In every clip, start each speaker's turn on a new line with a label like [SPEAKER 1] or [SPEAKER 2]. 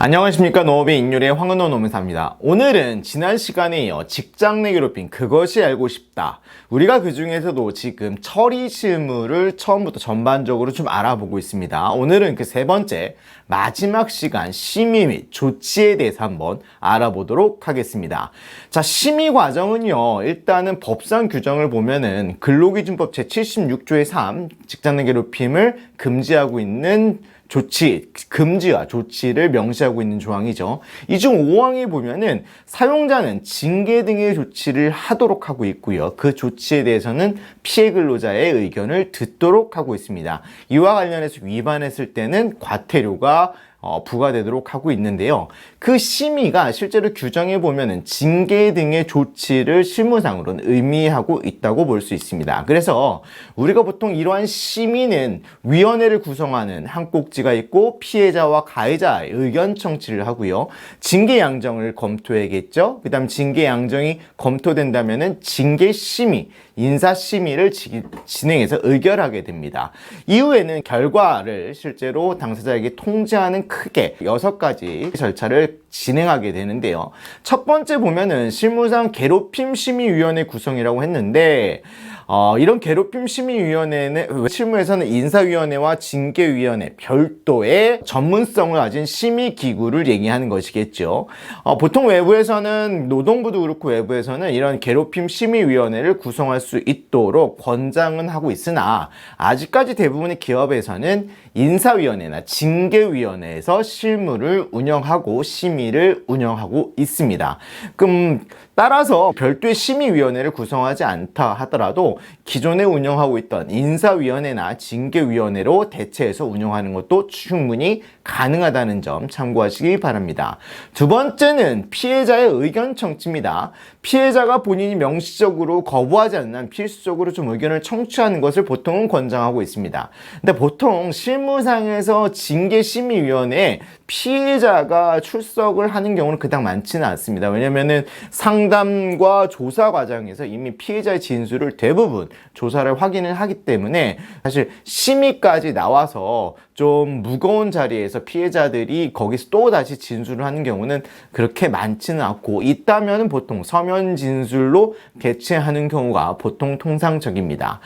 [SPEAKER 1] 안녕하십니까 농업의 인율의 황은호 노무사입니다. 오늘은 지난 시간에 이어 직장 내 괴롭힘 그것이 알고 싶다. 우리가 그 중에서도 지금 처리 실무를 처음부터 전반적으로 좀 알아보고 있습니다. 오늘은 그 세 번째 마지막 시간 심의 및 조치에 대해서 한번 알아보도록 하겠습니다. 자 심의 과정은요 일단은 법상 규정을 보면은 근로기준법 제76조의 3 직장 내 괴롭힘을 금지하고 있는 조치, 금지와 조치를 명시하고 있는 조항이죠. 이 중 5항에 보면은 사용자는 징계 등의 조치를 하도록 하고 있고요. 그 조치에 대해서는 피해 근로자의 의견을 듣도록 하고 있습니다. 이와 관련해서 위반했을 때는 과태료가 어, 부과되도록 하고 있는데요. 그 심의가 실제로 규정해 보면은 징계 등의 조치를 실무상으로는 의미하고 있다고 볼 수 있습니다. 그래서 우리가 보통 이러한 심의는 위원회를 구성하는 한 꼭지가 있고 피해자와 가해자의 의견 청취를 하고요. 징계 양정을 검토해야겠죠. 그다음 징계 양정이 검토된다면은 징계 심의, 인사 심의를 지- 진행해서 의결하게 됩니다. 이후에는 결과를 실제로 당사자에게 통지하는 크게 여섯 가지 절차를 진행하게 되는데요. 첫 번째 보면은 실무상 괴롭힘 심의위원회 구성이라고 했는데 어, 이런 괴롭힘 심의위원회는 실무에서는 인사위원회와 징계위원회 별도의 전문성을 가진 심의기구를 얘기하는 것이겠죠. 어, 보통 외부에서는 노동부도 그렇고 외부에서는 이런 괴롭힘 심의위원회를 구성할 수 있도록 권장은 하고 있으나 아직까지 대부분의 기업에서는 인사위원회나 징계위원회에서 실무를 운영하고 심의 를 운영하고 있습니다. 그럼 따라서 별도의 심의위원회를 구성하지 않다 하더라도 기존에 운영하고 있던 인사위원회나 징계위원회로 대체해서 운영하는 것도 충분히 가능하다는 점 참고하시기 바랍니다. 두 번째는 피해자의 의견 청취입니다. 피해자가 본인이 명시적으로 거부하지 않는 한 필수적으로 좀 의견을 청취하는 것을 보통은 권장하고 있습니다. 근데 보통 실무상에서 징계심의위원회에 피해자가 출석을 하는 경우는 그닥 많지는 않습니다. 왜냐면은 상담과 조사 과정에서 이미 피해자의 진술을 대부분 조사를 확인을 하기 때문에 사실 심의까지 나와서 좀 무거운 자리에서 피해자들이 거기서 또 다시 진술을 하는 경우는 그렇게 많지는 않고 있다면 보통 서면 진술로 개최하는 경우가 보통 통상적입니다.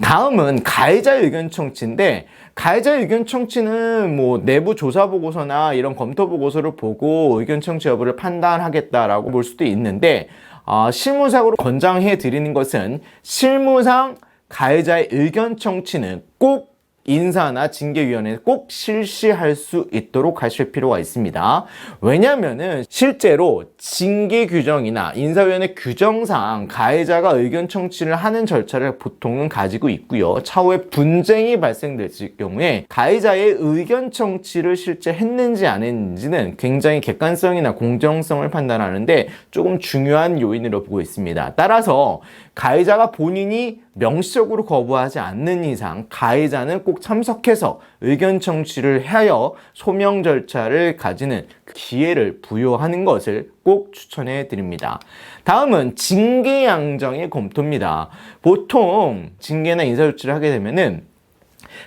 [SPEAKER 1] 다음은 가해자 의견 청취인데 가해자 의견 청취는 뭐 내부 조사 보고서나 이런 검토 보고서를 보고 의견 청취 여부를 판단하겠다라고 볼 수도 있는데 어, 실무상으로 권장해 드리는 것은 실무상 가해자의 의견 청취는 꼭 인사나 징계위원회에 꼭 실시할 수 있도록 하실 필요가 있습니다. 왜냐면은 실제로 징계 규정이나 인사위원회 규정상 가해자가 의견 청취를 하는 절차를 보통은 가지고 있고요. 차후에 분쟁이 발생됐을 경우에 가해자의 의견 청취를 실제 했는지 안 했는지는 굉장히 객관성이나 공정성을 판단하는데 조금 중요한 요인으로 보고 있습니다. 따라서 가해자가 본인이 명시적으로 거부하지 않는 이상 가해자는 꼭 참석해서 의견 청취를 하여 소명 절차를 가지는 기회를 부여하는 것을 꼭 추천해 드립니다. 다음은 징계 양정의 검토입니다. 보통 징계나 인사 조치를 하게 되면은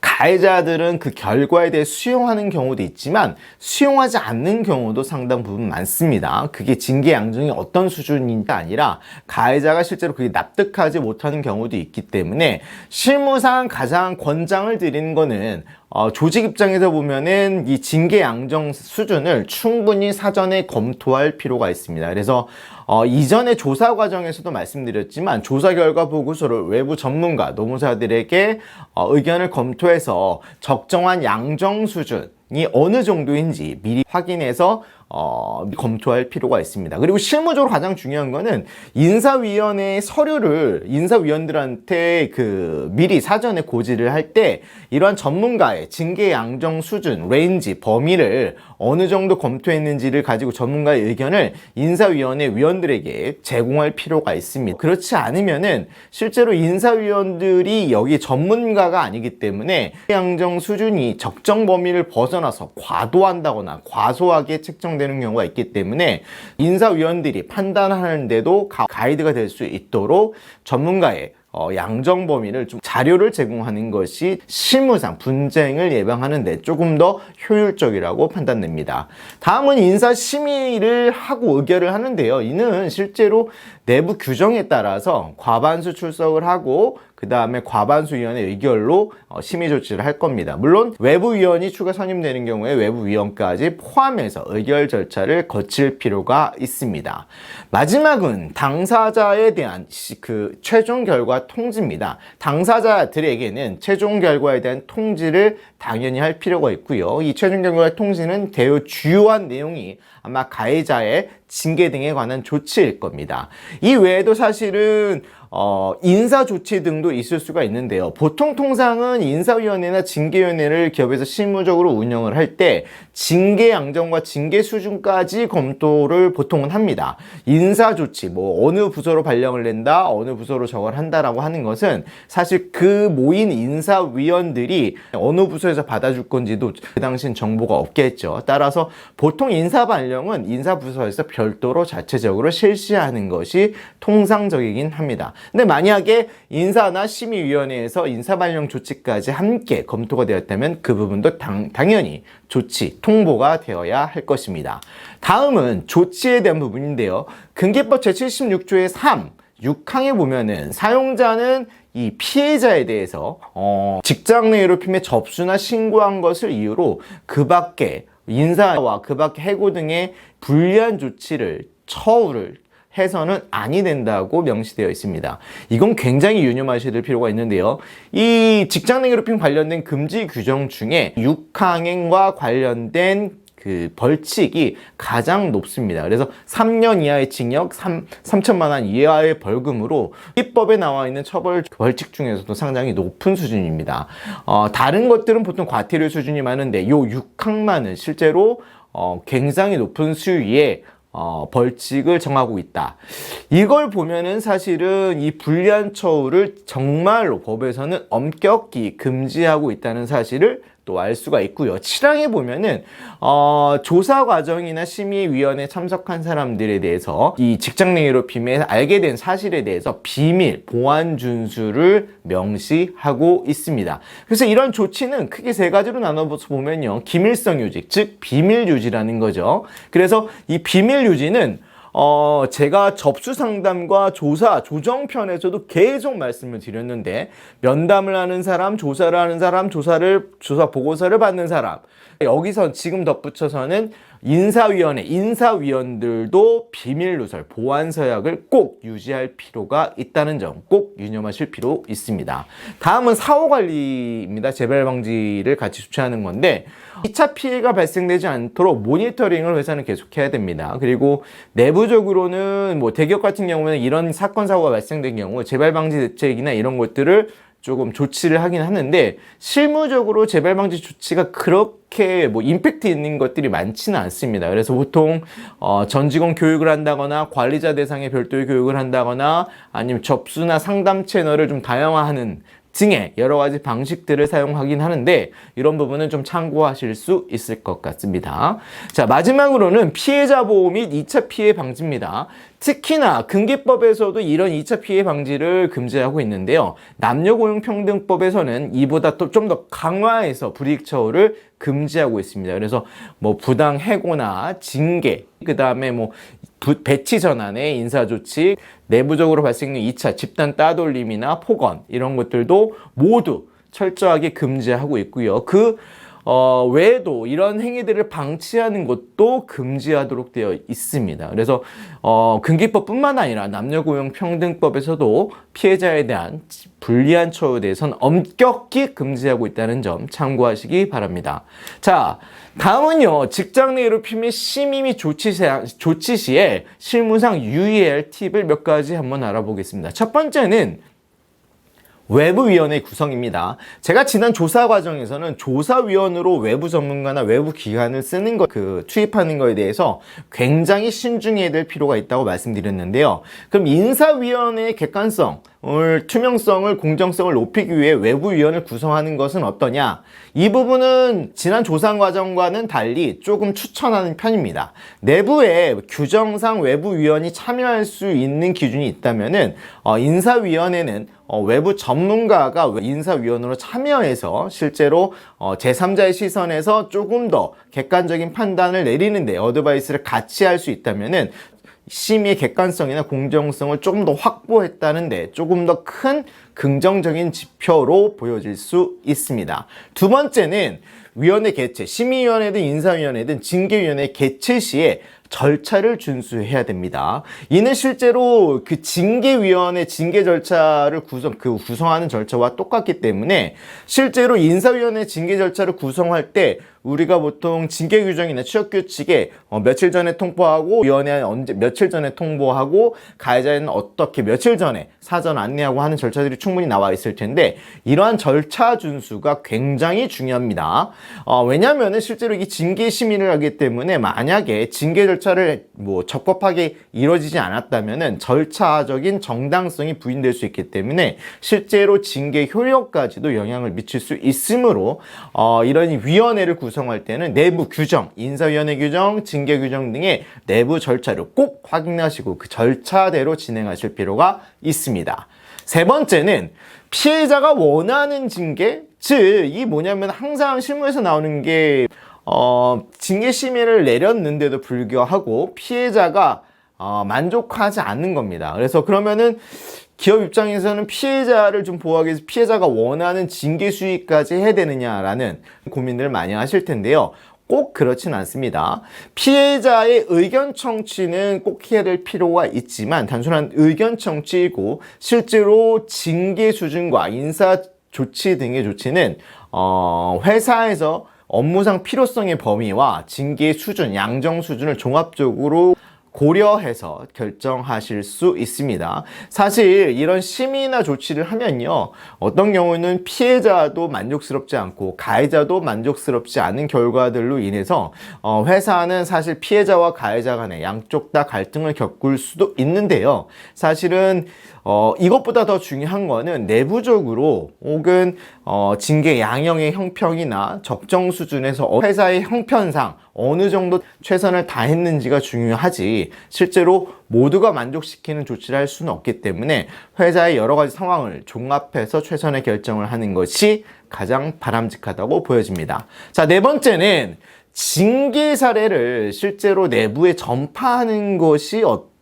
[SPEAKER 1] 가해자들은 그 결과에 대해 수용하는 경우도 있지만 수용하지 않는 경우도 상당 부분 많습니다. 그게 징계 양정이 어떤 수준인지 아니라 가해자가 실제로 그게 납득하지 못하는 경우도 있기 때문에 실무상 가장 권장을 드리는 거는 어, 조직 입장에서 보면은 이 징계 양정 수준을 충분히 사전에 검토할 필요가 있습니다. 그래서 어, 이전에 조사 과정에서도 말씀드렸지만 조사 결과 보고서를 외부 전문가, 노무사들에게 어, 의견을 검토해서 적정한 양정 수준 이 어느 정도인지 미리 확인해서 어, 검토할 필요가 있습니다. 그리고 실무적으로 가장 중요한 거는 인사위원회 서류를 인사위원들한테 그 미리 사전에 고지를 할 때 이러한 전문가의 징계 양정 수준, 레인지, 범위를 어느 정도 검토했는지를 가지고 전문가의 의견을 인사위원회 위원들에게 제공할 필요가 있습니다. 그렇지 않으면은 실제로 인사위원들이 여기 전문가가 아니기 때문에 양정 수준이 적정 범위를 벗어나 서 과도한다거나 과소하게 책정되는 경우가 있기 때문에 인사위원들이 판단하는데도 가- 가이드가 될 수 있도록 전문가의 어, 양정 범위를 좀 자료를 제공하는 것이 실무상 분쟁을 예방하는데 조금 더 효율적이라고 판단됩니다. 다음은 인사 심의를 하고 의결을 하는데요. 이는 실제로 내부 규정에 따라서 과반수 출석을 하고 그 다음에 과반수 위원의 의결로 어, 심의 조치를 할 겁니다. 물론 외부 위원이 추가 선임되는 경우에 외부 위원까지 포함해서 의결 절차를 거칠 필요가 있습니다. 마지막은 당사자에 대한 시- 그 최종 결과 통지입니다. 당사자들에게는 최종 결과에 대한 통지를 당연히 할 필요가 있고요. 이 최종 결과 통지는 대우 주요한 내용이 아마 가해자의 징계 등에 관한 조치일 겁니다. 이 외에도 사실은 어, 인사 조치 등도 있을 수가 있는데요. 보통 통상은 인사위원회나 징계위원회를 기업에서 실무적으로 운영을 할 때 징계 양정과 징계 수준까지 검토를 보통은 합니다. 인사 조치, 뭐 어느 부서로 발령을 낸다, 어느 부서로 저걸 한다라고 하는 것은 사실 그 모인 인사위원들이 어느 부서에서 받아줄 건지도 그 당시엔 정보가 없겠죠. 따라서 보통 인사 발령은 인사 부서에서 별도로 자체적으로 실시하는 것이 통상적이긴 합니다. 근데 만약에 인사나 심의위원회에서 인사발령 조치까지 함께 검토가 되었다면 그 부분도 당, 당연히 조치, 통보가 되어야 할 것입니다. 다음은 조치에 대한 부분인데요. 근계법 제76조의 3, 6항에 보면은 사용자는 이 피해자에 대해서 어, 직장 내 괴롭힘에 접수나 신고한 것을 이유로 그 밖에 인사와 그 밖에 해고 등의 불리한 조치를 처우를 해서는 아니 된다고 명시되어 있습니다. 이건 굉장히 유념하실 필요가 있는데요. 이 직장 내 괴롭힘 관련된 금지 규정 중에 6항행과 관련된 그 벌칙이 가장 높습니다. 그래서 3년 이하의 징역, 3, 3천만 원 이하의 벌금으로 입법에 나와 있는 처벌 벌칙 중에서도 상당히 높은 수준입니다. 어, 다른 것들은 보통 과태료 수준이 많은데 요 6항만은 실제로 어, 굉장히 높은 수위의 어, 벌칙을 정하고 있다. 이걸 보면은 사실은 이 불리한 처우를 정말로 법에서는 엄격히 금지하고 있다는 사실을 또 알 수가 있고요. 7항에 보면은 어, 조사 과정이나 심의위원회 참석한 사람들에 대해서 이 직장 내 괴롭힘에 알게 된 사실에 대해서 비밀 보안 준수를 명시하고 있습니다. 그래서 이런 조치는 크게 세 가지로 나눠서 보면요. 기밀성 유지, 즉 비밀 유지라는 거죠. 그래서 이 비밀 유지는 어, 제가 접수 상담과 조사, 조정편에서도 계속 말씀을 드렸는데, 면담을 하는 사람, 조사를 하는 사람, 조사를, 조사 보고서를 받는 사람. 여기서 지금 덧붙여서는 인사위원회, 인사위원들도 비밀 누설, 보안 서약을 꼭 유지할 필요가 있다는 점 꼭 유념하실 필요 있습니다. 다음은 사후 관리입니다. 재발 방지를 같이 주최하는 건데 2차 피해가 발생되지 않도록 모니터링을 회사는 계속해야 됩니다. 그리고 내부적으로는 뭐 대기업 같은 경우는 이런 사건 사고가 발생된 경우 재발 방지 대책이나 이런 것들을 조금 조치를 하긴 하는데 실무적으로 재발 방지 조치가 그렇게 뭐 임팩트 있는 것들이 많지는 않습니다. 그래서 보통 어, 전 직원 교육을 한다거나 관리자 대상의 별도의 교육을 한다거나 아니면 접수나 상담 채널을 좀 다양화하는 등의 여러 가지 방식들을 사용하긴 하는데 이런 부분은 좀 참고하실 수 있을 것 같습니다. 자, 마지막으로는 피해자 보호 및 2차 피해 방지입니다. 특히나 근기법에서도 이런 2차 피해 방지를 금지하고 있는데요. 남녀고용평등법에서는 이보다 또 좀 더 강화해서 불이익 처우를 금지하고 있습니다. 그래서 뭐 부당 해고나 징계, 그 다음에 뭐 부- 배치 전환의 인사 조치, 내부적으로 발생된 2차 집단 따돌림이나 폭언 이런 것들도 모두 철저하게 금지하고 있고요. 그 어, 외에도 이런 행위들을 방치하는 것도 금지하도록 되어 있습니다. 그래서 어, 근기법뿐만 아니라 남녀고용평등법에서도 피해자에 대한 불리한 처우에 대해서는 엄격히 금지하고 있다는 점 참고하시기 바랍니다. 자, 다음은요, 직장 내 괴롭힘의 심의 및 조치, 시- 조치 시에 실무상 유의해야 할 팁을 몇 가지 한번 알아보겠습니다. 첫 번째는 외부위원회 구성입니다. 제가 지난 조사 과정에서는 조사위원으로 외부 전문가나 외부 기관을 쓰는 것, 그, 투입하는 것에 대해서 굉장히 신중해야 될 필요가 있다고 말씀드렸는데요. 그럼 인사위원회의 객관성, 을 투명성을 공정성을 높이기 위해 외부위원을 구성하는 것은 어떠냐? 이 부분은 지난 조사 과정과는 달리 조금 추천하는 편입니다. 내부에 규정상 외부위원이 참여할 수 있는 기준이 있다면 은 어, 인사위원회는 어, 어, 외부 전문가가 인사위원으로 참여해서 실제로 어, 제3자의 시선에서 조금 더 객관적인 판단을 내리는데 어드바이스를 같이 할 수 있다면은 심의의 객관성이나 공정성을 조금 더 확보했다는데 조금 더 큰 긍정적인 지표로 보여질 수 있습니다. 두 번째는 위원회 개최, 심의위원회든 인사위원회든 징계위원회 개최 시에 절차를 준수해야 됩니다. 이는 실제로 그 징계위원회 징계 절차를 구성, 그 구성하는 절차와 똑같기 때문에 실제로 인사위원회 징계 절차를 구성할 때 우리가 보통 징계 규정이나 취업 규칙에 어, 며칠 전에 통보하고 위원회 언제 며칠 전에 통보하고 가해자는 어떻게 며칠 전에 사전 안내하고 하는 절차들이 충분히 나와 있을 텐데 이러한 절차 준수가 굉장히 중요합니다. 어, 왜냐하면 실제로 이 징계 심의를 하기 때문에 만약에 징계 절차를 뭐 적법하게 이루어지지 않았다면은 절차적인 정당성이 부인될 수 있기 때문에 실제로 징계 효력까지도 영향을 미칠 수 있으므로 어, 이런 위원회를 구성 할 때는 내부 규정, 인사위원회 규정, 징계 규정 등의 내부 절차를 꼭 확인하시고 그 절차대로 진행하실 필요가 있습니다. 세 번째는 피해자가 원하는 징계, 즉 이 뭐냐면 항상 실무에서 나오는 게 어, 징계 심의를 내렸는데도 불구하고 피해자가 어, 만족하지 않는 겁니다. 그래서 그러면은 기업 입장에서는 피해자를 좀 보호하기 위해서 피해자가 원하는 징계 수위까지 해야 되느냐라는 고민들을 많이 하실 텐데요. 꼭 그렇진 않습니다. 피해자의 의견 청취는 꼭 해야 될 필요가 있지만 단순한 의견 청취이고 실제로 징계 수준과 인사 조치 등의 조치는 어, 회사에서 업무상 필요성의 범위와 징계 수준, 양정 수준을 종합적으로 고려해서 결정하실 수 있습니다. 사실 이런 심의나 조치를 하면요. 어떤 경우는 피해자도 만족스럽지 않고 가해자도 만족스럽지 않은 결과들로 인해서 어, 회사는 사실 피해자와 가해자 간의 양쪽 다 갈등을 겪을 수도 있는데요. 사실은 어, 이것보다 더 중요한 거는 내부적으로 혹은 어, 징계 양형의 형평이나 적정 수준에서 회사의 형편상 어느 정도 최선을 다했는지가 중요하지 실제로 모두가 만족시키는 조치를 할 수는 없기 때문에 회사의 여러 가지 상황을 종합해서 최선의 결정을 하는 것이 가장 바람직하다고 보여집니다. 자, 네 번째는 징계 사례를 실제로 내부에 전파하는 것이 어떤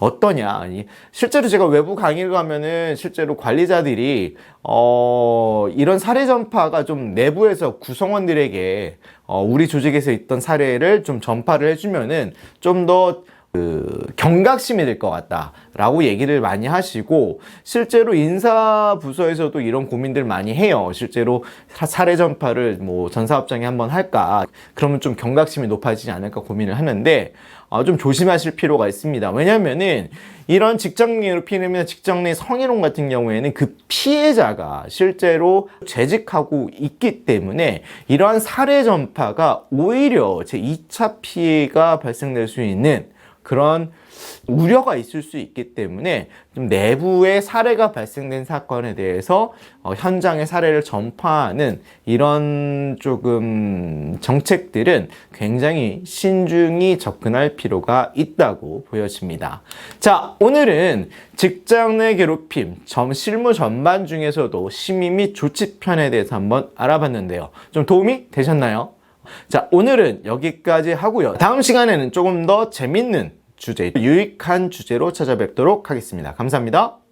[SPEAKER 1] 어떠냐. 아니, 실제로 제가 외부 강의를 가면은 실제로 관리자들이, 어, 이런 사례 전파가 좀 내부에서 구성원들에게, 어, 우리 조직에서 있던 사례를 좀 전파를 해주면은 좀 더, 그, 경각심이 될 것 같다라고 얘기를 많이 하시고, 실제로 인사 부서에서도 이런 고민들 많이 해요. 실제로 사- 사례 전파를 뭐 전사업장에 한번 할까, 그러면 좀 경각심이 높아지지 않을까 고민을 하는데, 어, 좀 조심하실 필요가 있습니다. 왜냐면은 이런 직장 내 괴롭힘이나 직장 내 성희롱 같은 경우에는 그 피해자가 실제로 재직하고 있기 때문에 이러한 사례 전파가 오히려 제 2차 피해가 발생될 수 있는 그런 우려가 있을 수 있기 때문에 좀 내부의 사례가 발생된 사건에 대해서 어, 현장의 사례를 전파하는 이런 조금 정책들은 굉장히 신중히 접근할 필요가 있다고 보여집니다. 자, 오늘은 직장 내 괴롭힘, 점 실무 전반 중에서도 심의 및 조치 편에 대해서 한번 알아봤는데요. 좀 도움이 되셨나요? 자, 오늘은 여기까지 하고요. 다음 시간에는 조금 더 재밌는 주제, 유익한 주제로 찾아뵙도록 하겠습니다. 감사합니다.